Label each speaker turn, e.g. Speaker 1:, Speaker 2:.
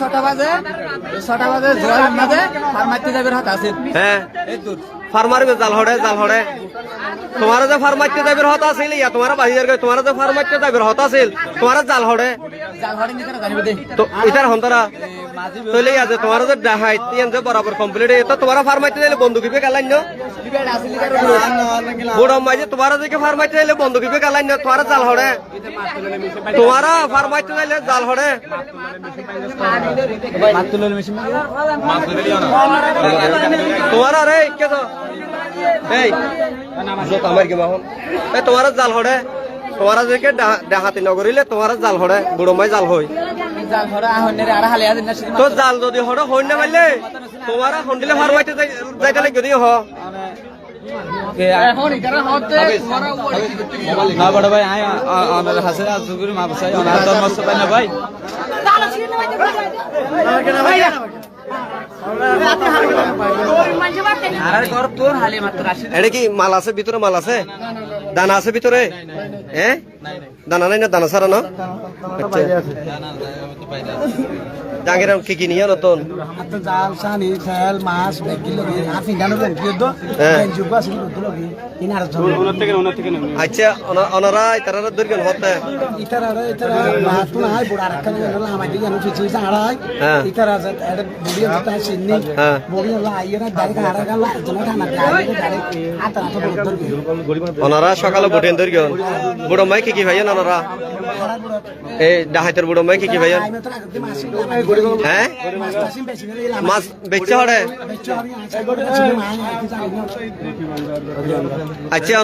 Speaker 1: ছটা বাজে ছটা বাজে জোয়ার মাঝে আর মারতে যাবে হাত আছে।
Speaker 2: হ্যাঁ। ফার্মার জাল হড়ে জাল হড়ে। তোমার যে ফার্মাইতে যাবে হত আছিল ইয়া। তোমার বাহির গৈ তোমার যে ফার্মাইতে যাবে হতা আছিল। তোমার জাল হড়ে। তো ইতার হন্তরা ইয়া যে তোমার যে ডাহাই তিয়ান যে বরাবর কমপ্লিট তো তোমার ফার্মাইতে যাইলে বন্দুক ইবে গালাইন ন?
Speaker 1: বিবেট আসলি কার
Speaker 2: বড় মাঝে তোমার যে ফার্মাইতে যাইলে বন্দুক ইবে গালাইন ন? তোমার জাল হড়ে তোমার ফার্মাইতে যাইলে জাল হড়ে তোমার আরে কে তো এই তোমার জাল হড়ে তোমার যে কে ডাহাতি নগরিলে তোমার জাল হড়ে বুড়ো মাই জাল হই।
Speaker 1: জাল হরে আহনের আর হালে আদিন না
Speaker 2: তো জাল যদি হড়ে হই না পাইলে তোমার হন্ডিলে ফার্মাইতে যাইতে লাগে যদি হ?
Speaker 1: এখন ইকারা হতে
Speaker 3: না বড় ভাই আয় আমার হাসে মা অনার না
Speaker 2: এটা কি মাল আছে ভিতরে মাল আছে? দানা আছে ভিতরে? হ্যাঁ? দানা নাই না? দানা সারা না? জাঙ্গির কি কি নিয়ে নতুন?
Speaker 4: হাতে জাল সানি খেল মাছ বেগি লগে আর ফিঙ্গানো বেগি দো
Speaker 2: হ্যাঁ।
Speaker 4: যুগ আছে দো লগে ইনার জন।
Speaker 2: আচ্ছা অনারা তারা দুর্গন হতে।
Speaker 4: ইতারা ইতারা বাতু নাই বুড়া রাখা না না আমাই দিগানো ফিচি সাড়াই
Speaker 2: হ্যাঁ।
Speaker 4: ইতারা যে এড বুড়ি হতা সিন্নি।
Speaker 2: হ্যাঁ।
Speaker 4: বুড়ি হলা আইরা ডাইরেক্ট হারা গালা জন খানা ডাইরেক্ট আতা আতা
Speaker 2: ওনারা সকালে বুটেন দুর্গন বুড়ো মাই কি কি
Speaker 4: হারা বুড়া
Speaker 2: এই ডাহাইতের বুড়ো মাই কি কি
Speaker 4: মাসি
Speaker 2: হ্যাঁ?
Speaker 4: মাছ
Speaker 2: বেচছে
Speaker 4: না
Speaker 2: আচ্ছা